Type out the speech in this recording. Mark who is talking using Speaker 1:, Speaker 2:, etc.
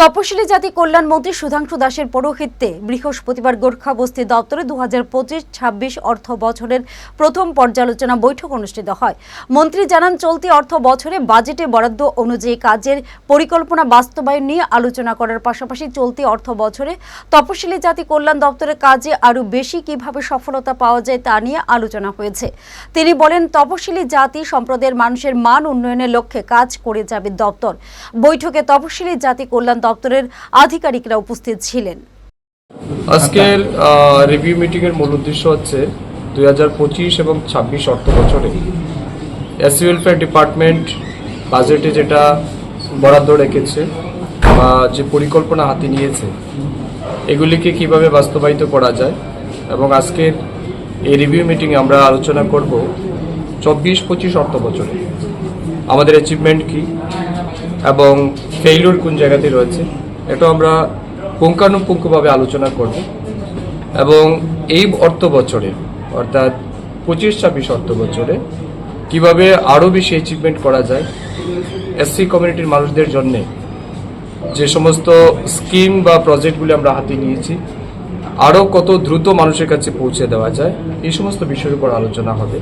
Speaker 1: তপশিলি জাতি কল্যাণ মন্ত্রী সুধাংশু দাসের পৌরোহিত্যে বৃহস্পতিবার গোর্খা বস্তি দপ্তরে দু হাজার পঁচিশ, ছাব্বিশ অর্থ বছরের প্রথম পর্যালোচনা বৈঠক অনুষ্ঠিত হয়। মন্ত্রী জানান, চলতি অর্থ বছরে বাজেটে বরাদ্দ অনুযায়ী কাজের পরিকল্পনা বাস্তবায়ন নিয়ে আলোচনা করার পাশাপাশি চলতি অর্থ বছরে তপশিলি জাতি কল্যাণ দপ্তরের কাজে আরও বেশি কীভাবে সফলতা পাওয়া যায় তা নিয়ে আলোচনা হয়েছে। তিনি বলেন, তপশিলি জাতি সম্প্রদায়ের মানুষের মান উন্নয়নের লক্ষ্যে কাজ করে যাবে দপ্তর। বৈঠকে তপশিলি জাতি কল্যাণ দপ্তরের আধিকারিকরা উপস্থিত ছিলেন।
Speaker 2: আজকের রিভিউ মিটিং এর মূল উদ্দেশ্য হচ্ছে দুই হাজার পঁচিশ এবং ছাব্বিশ অর্থ বছরে। এসি ওয়েলফেয়ার ডিপার্টমেন্ট বাজেটে যেটা বরাদ্দ রেখেছে বা যে পরিকল্পনা হাতে নিয়েছে, এগুলিকে কীভাবে বাস্তবায়িত করা যায় এবং আজকের এই রিভিউ মিটিংয়ে আমরা আলোচনা করব চব্বিশ পঁচিশ অর্থ বছরে। আমাদের অ্যাচিভমেন্ট কি? এবং ফেইলুর কোন জায়গাতে রয়েছে এটা আমরা পুঙ্খানুপুঙ্খভাবে আলোচনা করব। এবং এই অর্থ বছরে, অর্থাৎ পঁচিশ ছাব্বিশ অর্থ বছরে, কীভাবে আরও বেশি অ্যাচিভমেন্ট করা যায় এসসি কমিউনিটির মানুষদের জন্যে যে সমস্ত স্কিম বা প্রজেক্টগুলি আমরা হাতে নিয়েছি, আরও কত দ্রুত মানুষের কাছে পৌঁছে দেওয়া যায়, এই সমস্ত বিষয়ের উপর আলোচনা হবে।